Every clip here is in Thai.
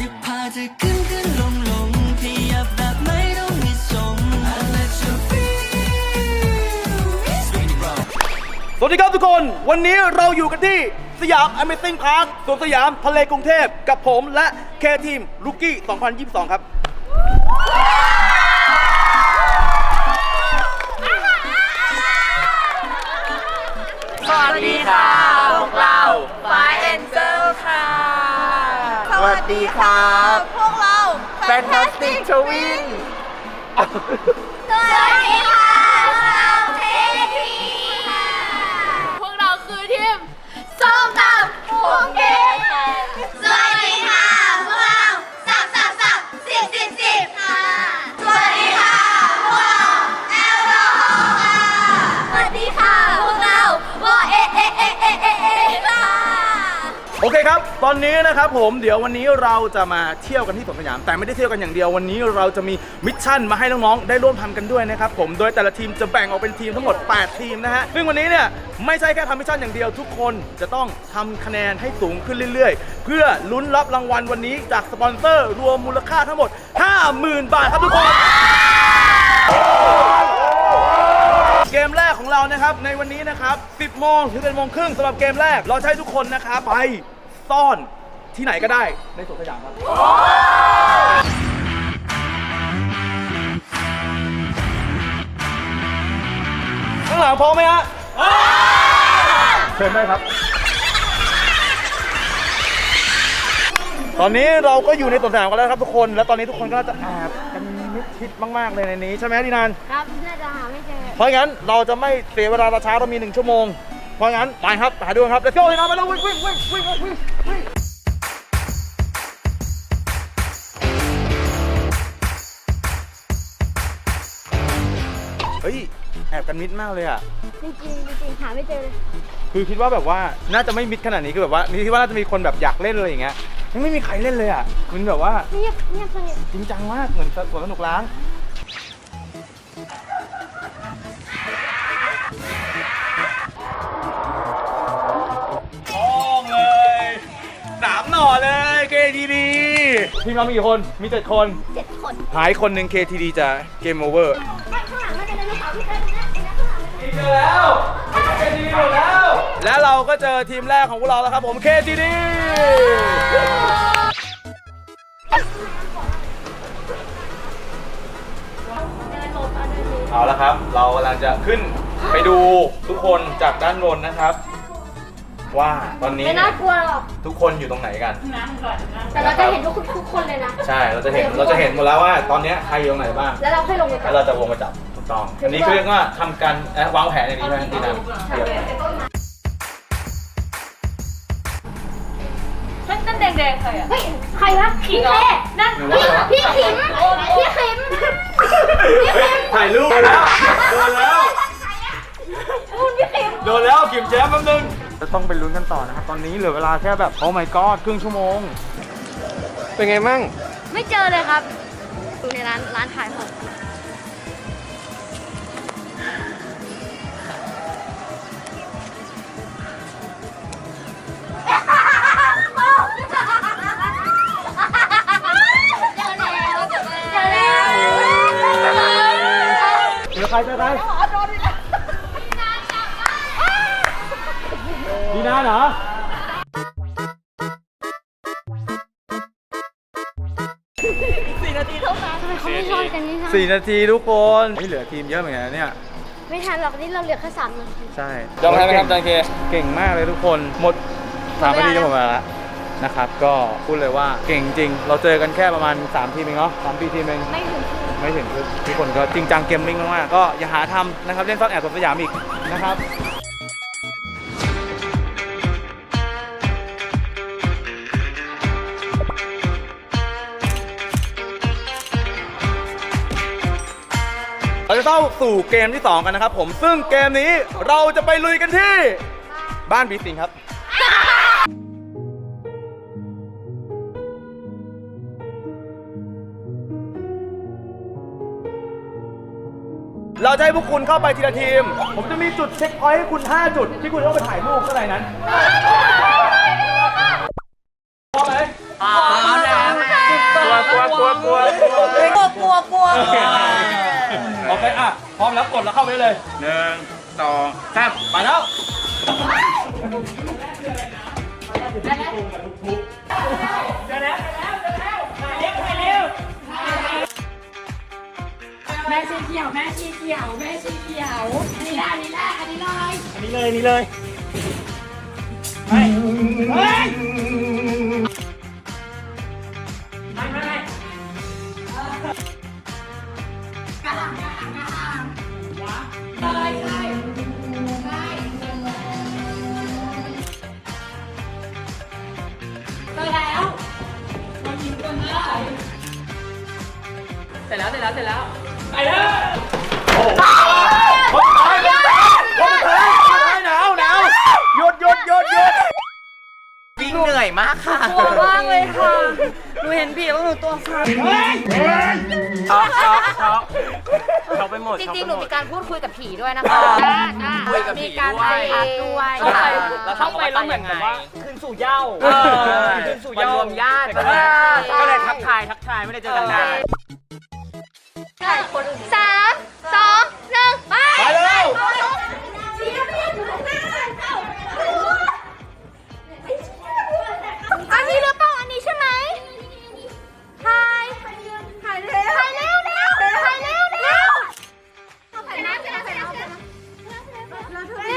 จะพาเธอขึ้นขึ้นลงลงขยับแบบไม่ต้องมีทรง I let you feel Spin it round สวัสดีครับทุกคน วันนี้เราอยู่กันที่สยาม Amazing Park สวนสยามทะเลกรุงเทพกับผมและเคทีมลูกี้ 2022 ครับ สวัสดีค่ะพวกเรา ดีครับ พวกเรา Fantastic Twin สวัสดีค่ะ ครับผมเดี๋ยววันนี้เราจะมาเที่ยวกันที่สวนสยาม แต่ไม่ได้เที่ยวกันอย่างเดียววันนี้เราจะมีมิชชั่นมาให้น้องๆได้ร่วมทำกันด้วยนะครับผมโดยแต่ละทีมจะแบ่งออกเป็นทีมทั้งหมด 8 ทีมนะฮะซึ่งวันนี้เนี่ยไม่ใช่แค่ทำมิชชั่นอย่างเดียว ทุกคนจะต้องทำคะแนนให้สูงขึ้นเรื่อยๆ เพื่อลุ้นรับรางวัลวันนี้จากสปอนเซอร์รวมมูลค่าทั้งหมด 50,000 บาทครับทุกคนเกมแรกของเรานะครับในวันนี้นะครับ 10โมงถึง11โมงครึ่งสำหรับเกมแรกเราจะใช้ทุกคนนะครับไปซ่อน ที่ไหนก็ได้ในสวนสยามครับข้างหลังพร้อมไหมฮะเชิญได้ครับ ตอนนี้เราก็อยู่ในสวนสยามกันแล้วครับทุกคน แล้วตอนนี้ทุกคนก็จะแอบกันมิดชิดมากๆเลยในนี้ ใช่ไหมดีนานครับน่าจะหาไม่เจอ เพราะงั้นเราจะไม่เสียเวลาเราช้าเรามีหนึ่งชั่วโมง เพราะงั้นไปครับหาดูกันครับเดี๋ยวโจ้เลยนะไปแล้ววิ่งวิ่งวิ่งวิ่งวิ่ง แอบกันมิดมากเลยอะ จริงจริงจริงหาไม่เจอเลยคือคิดว่าแบบว่าน่าจะไม่มิดขนาดนี้คือแบบว่านี่คิดว่าน่าจะมีคนแบบอยากเล่นอะไรอย่างเงี้ยยังไม่มีใครเล่นเลยอะมันแบบว่าเงียบเงียบสนิทจริงจังมากเหมือนสวนสนุกล้างพร้อมเลยสามหน่อเลย KTD ทีมเรามีกี่คนมีเจ็ดคน เจ็ดคน หายคนหนึ่ง KTD จะเกมโอเวอร์ ข้างหลังเจอแล้ว KTD หมดแล้ว และเราก็เจอทีมแรกของพวกเราแล้วครับผม KTD เอาละครับ เรากำลังจะขึ้นไปดูทุกคนจากด้านบนนะครับ ว่าตอนนี้ไม่น่ากลัวหรอกทุกคนอยู่ตรงไหนกัน แต่เราจะเห็นทุกทุกคนเลยนะ ใช่เราจะเห็นเราจะเห็นหมดแล้วว่าตอนนี้ใครอยู่ตรงไหนบ้าง แล้วเราค่อยลงไปจัแล้บวเราจะวงมาจับถูก ต้อง อันนี้คือเรียกว่าทำการเอ่อวางแผนอย่างนี้ไหมดีนะเดี๋ยวนั่นแดงๆใครอะ เฮ้ย ใครวะพี่เหรอเท่นั่นพี่พี่ขิมพี่ขิมเฮ้ยถ่ายรูปโดนแล้ว โดนแล้ว คุณพี่ขิมโดนแล้วกิมแจ๊บแป๊บนึง จะต้องไปลุ้นกันต่อนะครับ ตอนนี้เหลือเวลาแค่แบบ โอ้ my god ครึ่งชั่วโมง เป็นไงมั่ง ไม่เจอเลยครับอยู่ในร้านร้านขายของ สี่นาทีทุกคนนี่เหลือทีมเยอะเหมือนกันนะเนี่ยไม่ทันหรอกนี่เราเหลือแค่สามนาทีใช่ยอมแพ้ไหมครับจันเค เก่งมากเลยทุกคนหมดสามนาทีจะหมดเวลาแล้วนะครับ ก็พูดเลยว่าเก่งจริง เราเจอกันแค่ประมาณ 3 ทีมเองเนาะสามปีทีมเองไม่ถึงไม่ถึงคือทุกคนก็จริงจังเกมมิ่งมากๆก็อย่าหาทำนะครับเล่นซ่อนแอบสวนสยามอีกนะครับ จะเข้าสู่เกมที่ 2 กันนะครับผม ซึ่งเกมนี้เราจะไปลุยกันที่ บ้านบีสิงครับ เราจะให้พวกคุณเข้าไปทีละทีม ผมจะมีจุดเช็คพอยต์ให้คุณ 5 จุดที่คุณต้องไปถ่ายรูปข้างในนั้น พร้อมแล้วกดแล้วเข้าไปได้เลยหนึ่งสองสามไปแล้ว แม่ชีเขียว แม่ชีเขียว แม่ชีเขียวอันนี้แหละอันนี้แหละอันนี้เลยอันนี้เลยอันนี้เลยไปเฮ้ย ช็อกช็อกช็อกช็อกไปหมดจช็อกริงๆ หไปนูมด มีการพูดคุยกับผีด้วยนะคะอ่าอ่าคุยกับผีมีการด้วย ไปด้วยเข้าไปแล้วเข้าไปแล้วเหมือนกับว่าคืนสู่เหย้าเออคืนสู่เหย้ารวมญาติก็เลยใช่ก็เลยทักทายทักทายไม่ได้เจอกันนาน สามสองหนึ่งไป ไปแล้ว ถ่ายเร็วเร็วถ่ายเร็วเร็วเอาใส่น้ำใส่น้ำใส่น้ำใส่น้ำ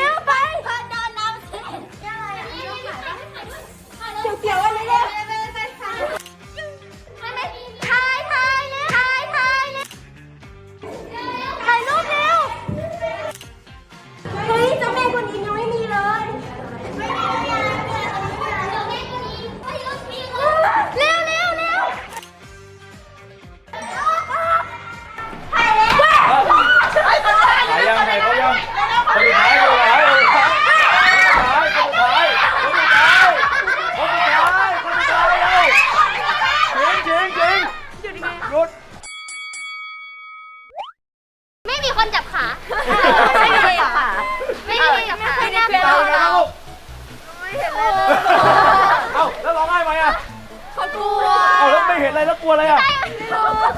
กลัวอะไรอะ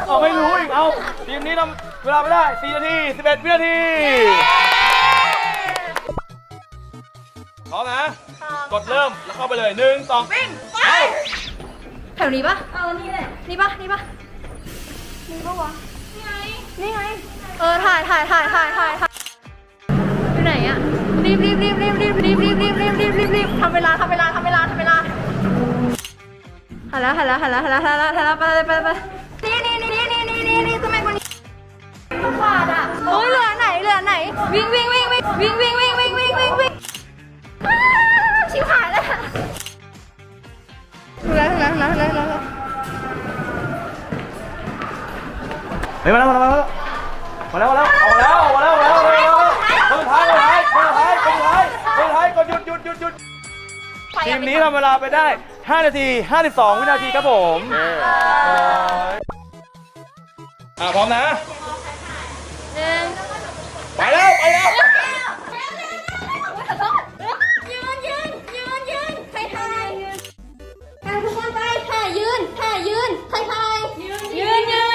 เอาไม่รู้อีก เอาทีมนี้ทำเวลาไม่ได้4นาที11วินาทีพร้อมนะกดเริ่มแล้วเข้าไปเลยหนึ่งสองวิ่งไปแถวนี้ปะเอานี่แหละนี่ปะนี่ปะนี่ปะวะนี่ไงนี่ไงเออถ่ายถ่ายถ่ายถ่ายถ่ายถ่ายไปไหนอะรีบรีบรีบรีบรีบรีบรีบรีบรีบรีบรีบรีบทำเวลาทำเวลาทำเวลาทำเวลา หันแล้วหันแล้วหันแล้วหันแล้วหันแล้วหันแล้วไปไปไปนี่นี่นี่นี่นี่นี่นี่ทำไมคนนี้ขาดอะโอ้ยเหลือไหนเหลือไหน วิ่งวิ่งวิ่งวิ่งวิ่งวิ่งวิ่งวิ่งวิ่งวิ่งวิ่งอ้าวชิบหายแล้วถึงแล้วถึงแล้วถึงแล้วถึงแล้วถึงแล้วเฮ้ยมาแล้วมาแล้วมาแล้วมาแล้วมาแล้วมาแล้วมาแล้วมาแล้ว ทีมนี้ทำเวลาไปได้ 5 นาที 52 วินาทีครับผมอ่าพร้อมนะ หนึ่งไปแล้วไปแล้ว ยืนยืนยืนยืนใครถ่ายยืนทุกคนไปถ่ายยืนถ่ายยืนใครถ่ายยืนยืนยืน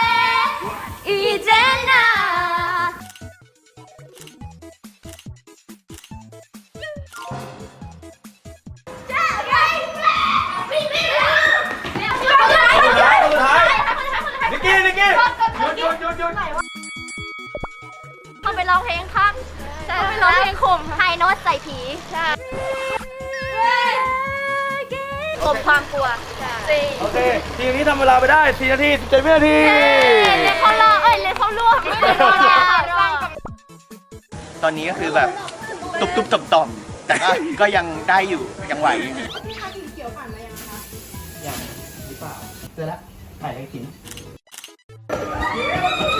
ดท้ายนิกกี้นิกกี้หยุดหยุดหยุดหยุดต้องไปร้องเพลงข้างใช่ไปร้องเพลงข่มไฮโน้ตใส่ผีใช่ข่มความกลัวจริงโอเค ทีมนี้ทำเวลาไปได้4นาที17วินาทีเล่ เข้าร่วมตอนนี้ก็คือแบบตุบตุบต่อมๆแต่ก็ยังได้อยู่ยังไหวพี่คะสีเขียวผ่านายังคะยังหรือเปล่าเจอแล้วถ่ายให้รกิน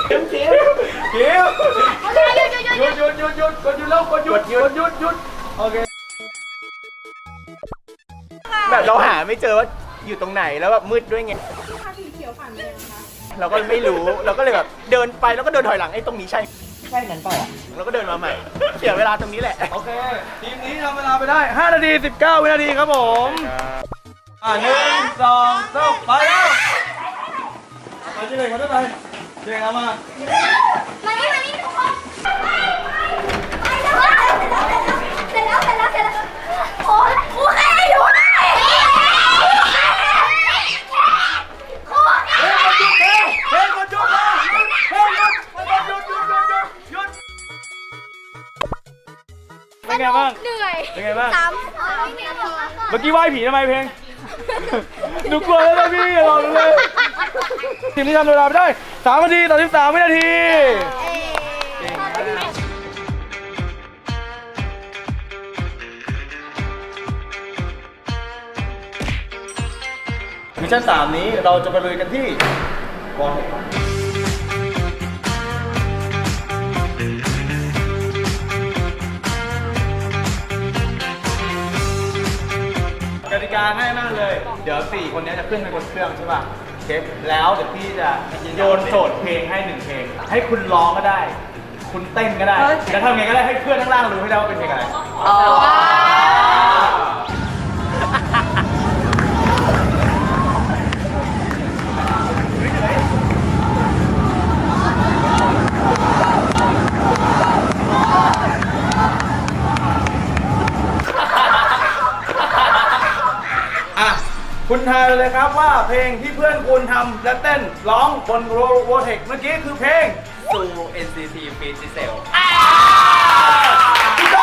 เขียวเขียวเขียวหยุดหยุดหยุดหยุดกดหยุดแล้วกดหยุดหยุดหยุดหยุดโอเคแบบเราหาไม่เจอว่าอยู่ตรงไหนแล้วแบบมืดด้วยไง เราก็ไม่รู้เราก็เลยแบบเดินไปแล้วก็เดินถอยหลังไอ้ตรงนี้ใช่ ใช่นั้นเปล่าอะเราก็เดินมาใหม่เสียเวลาตรงนี้แหละ โอเค ทีมนี้ทำเวลาไปได้ 5 นาที 19 วินาทีครับผม อ่าหนึ่งสองสามไปแล้วไปที่ไหนมาด้วยไปเจ๊งเอามา มานี่มานี่ ผีทำไมเพลงหนูกลัวแล้วนะพี่อย่าลองเลยทีมนี้ทำเวลาไปได้3นาทีต่อ13วินาทีมิชชั่น3นี้เราจะไปลุยกันที่วอล กติกาง่ายมากเลย เดี๋ยว4คนนี้จะขึ้นไปบนเครื่องใช่ป่ะเชฟแล้วเดี๋ยวพี่จะโยนโจทย์เพลงให้หนึ่งเพลง ให้คุณร้องก็ได้ คุณเต้นก็ได้จะทำไงก็ได้ให้เพื่อนข้างล่างรู้ให้ได้ว่าเป็นเพลงอะไรอะ คุณทายเลยครับว่าเพลงที่เพื่อนคุณทำและเต้นร้องบนโรโวเทคเมื่อกี้คือเพลงสู่ NCT f e e d เซลพี่โต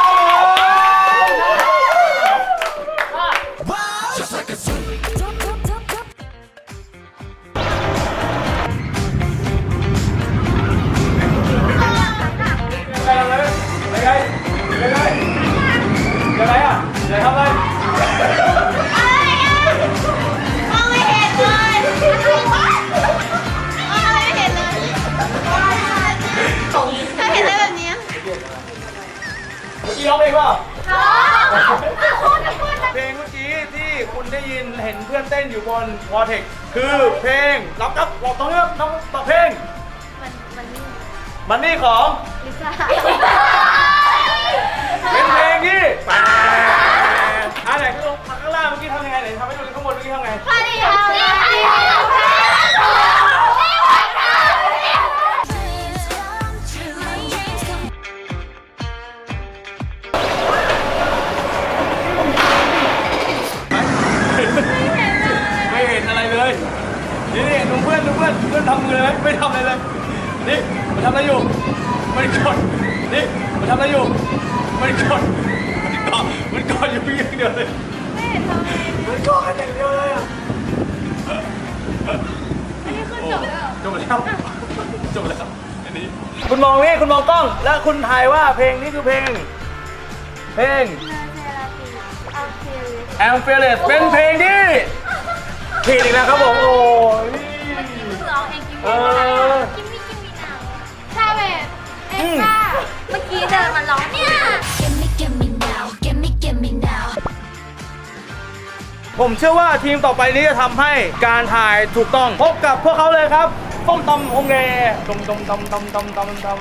ไปเลยไปไงไปไงเดี๋ยวอะไรอะเดี๋ยวทำอะไร คุณทายว่าเพลงนี้คือเพลง เพลง แอมเฟลเลสเป็นเพลงที่ผิดอีกแล้วครับผมโอ้ยร้องเองกิมเอมี่อกิมมี่กิมมี่นาวใช่ไหมเอ็กซ่าเมื่อกี้เดินมาร้องเนี่ย Gimme gimme now gimme gimme now ผมเชื่อว่าทีมต่อไปนี้จะทำให้การถ่ายถูกต้องพบกับพวกเขาเลยครับส้มตำองเงตมตมตมตมตมตมตม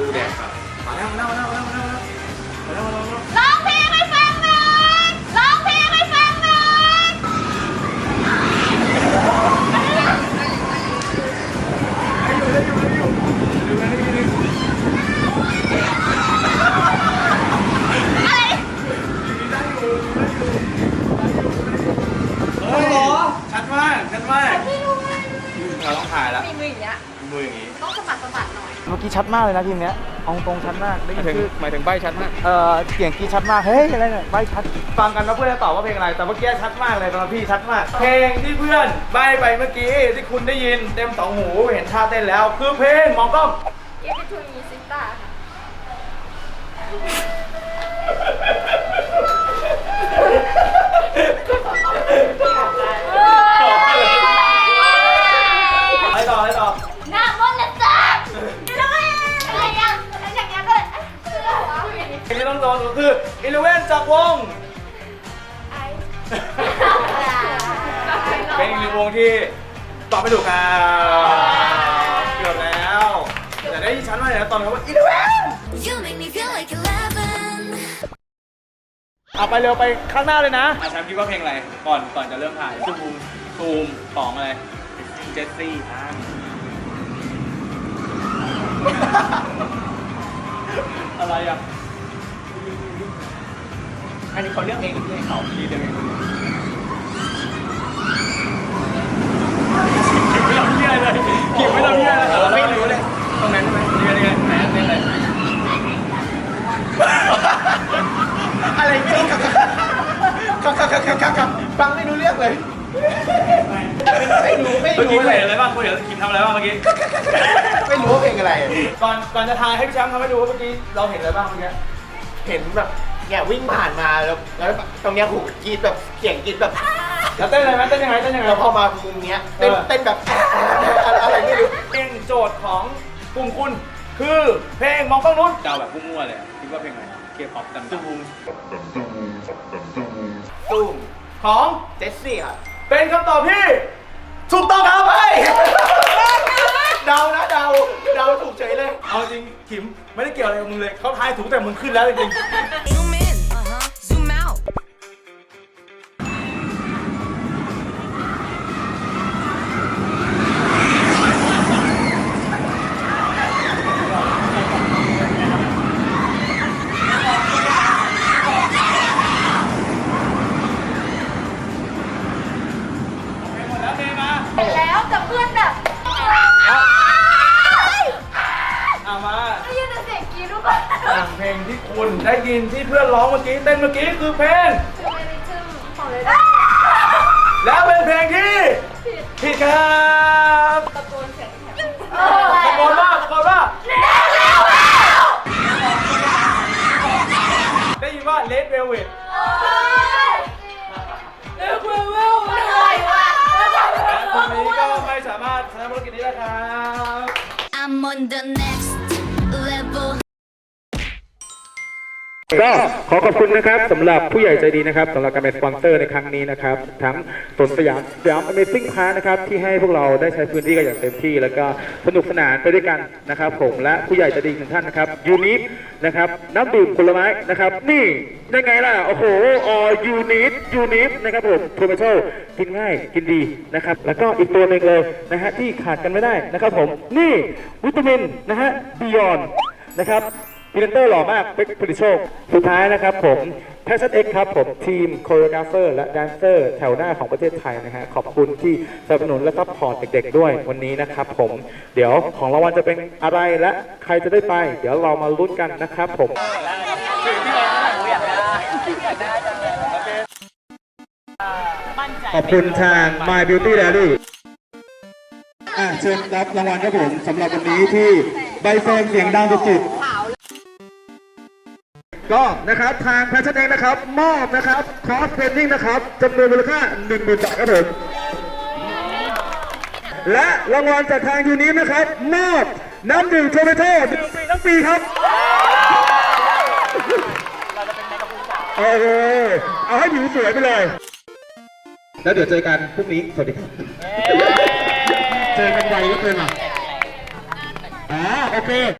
ดูแดดมา แล้วมาแล้วแล้วแล้วแล้วแล้วแล้วร้องเพลงให้ฟังหน่อยร้องเพลงให้ฟังหน่อยเฮ้ยชัดมากชัดมากเราต้องถ่ายแล้วมีมืออย่างเงี้ยมืออย่างนี้ต้องสะบัดสะบัดหน่อย เมื่อกี้ชัดมากเลยนะทีมเนี้ย เอาตรงชัดมากได้ยินชื่อหมายถึงใบชัดมากเอ่อเสียงกรีดชัดมากเฮ้ยอะไรเนี่ยใบชัดฟังกันว่าเพื่อนจะตอบว่าเพลงอะไร แต่เมื่อกี้ชัดมากเลยสำหรับพี่ชัดมาก เพลงที่เพื่อนใบไปเมื่อกี้ที่คุณได้ยินเต็มสองหูเห็นท่าเต้นแล้ว คือเพลงหมองกล้อง Give it to me sister ค่ะ จากวง เป็นอีกหนึ่งวงที่ตอบไม่ถูกครับเกือบแล้วแต่ได้ยินชัดมากเลยนะตอนเขาว่าอิเลเวน You make me feel like eleven เอาไปเร็วไปข้างหน้าเลยนะ อาแชมป์คิดว่าเพลงอะไรก่อนก่อนจะเริ่มถ่ายซูมซูมของอะไรเจสซี่อ่าอะไรอะ อันนี้เขาเลือกเองหรือให้เขาดีเดียวเองไม่ทำเพี้ยเลยเก็บไม่ทำเพี้ยอะไรเลยไม่รู้เลย ตรงนั้นใช่ไหมนี่ไงนี่ไงไหนเป็นอะไรอะไรไม่รู้กับกับกับกับกับกับฟังไม่รู้เรื่องเลยไม่รู้ไม่เมื่อกี้รู้เลยอะไรบ้างคุณเห็นคิมทำอะไรบ้างเมื่อกี้ไม่รู้ว่าเพลงอะไร ก่อนก่อนจะทายให้พี่แชมป์ทำให้ดูว่าเมื่อกี้เราเห็นอะไรบ้างเมื่อกี้เห็นแบบ เนี่ยวิ่งผ่านมาแล้วแล้วตรงเนี้ยหูกรีดแบบเสียงกรีดแบบแล้วเต้นอะไรไหมเต้นยังไงเต้นยังไง แล้วพอมามุมเนี้ยเต้นเต้นแบบอะไรไม่รู้เพลงโจทย์ของกลุ่มคุณ คือเพลงมองกล้องนู้นเดาแบบมั่วๆเลยอะคิดว่าเพลงอะไรเคป๊อปดังๆตูมของเจสซี่อะเป็นคำตอบที่ถูกต้องครับไปเดานะเดาเดาถูกเฉยเลย เอาจริงขิมไม่ได้เกี่ยวอะไรกับมึงเลยเขาทายถูกแต่มึงขึ้นแล้วจริง Zoom ก็ขอขอบคุณนะครับสำหรับผู้ใหญ่ใจดีนะครับสำหรับการเป็นสปอนเซอร์ในครั้งนี้นะครับทั้งสวนสยามสยาม Amazing Park นะครับที่ให้พวกเราได้ใช้พื้นที่กันอย่างเต็มที่ แล้วก็สนุกสนานไปด้วยกันนะครับ ผมและผู้ใหญ่ใจดีอีกหนึ่งท่านนะครับยูนิฟนะครับน้ำดื่มผลไม้นะครับ นี่ได้ไงล่ะโอ้โหออยูนิฟยูนิฟนะครับผมโทเมโตกินง่ายกินดีนะครับ แล้วก็อีกตัวหนึ่งเลยนะฮะที่ขาดกันไม่ได้นะครับผมนี่วิตามินนะฮะบิยอนนะครับ พรีเซนเตอร์หล่อมากเป็กผลิตโชค สุดท้ายนะครับผม p a s s i o n X ครับผมทีมโคโรกราฟเฟอร์และแดนเซอร์แถวหน้าของประเทศไทยนะฮะขอบคุณที่สนับสนุนและซัพพอร์ตเด็กๆด้วยวันนี้นะครับผมเดี๋ยวของรางวัลจะเป็นอะไรและใครจะได้ไป เดี๋ยวเรามาลุ้นกันนะครับผมขอบคุณทาง My Beauty Diary อะเชิญรับรางวัลครับผมสำหรับวันนี้ที่ใบเฟิร์นเสียงดังสุดๆ ก็นะครับทางแพชชั่นเองนะครับมอบนะครับคอสเพนนิ่งนะครับจำนวนมูลค่า1 0,000บาทครับผมและรางวัลจากทางยูนี้นะครับมอบน้ำดื่มโทเมโต้ดื่มฟรีทั้งปีครับเออเอาให้ผิวสวยไปเลย แล้วเดี๋ยวเจอกันพรุ่งนี้ สวัสดีครับ เจอกันไวเหลือเกินอะอ่าโอเค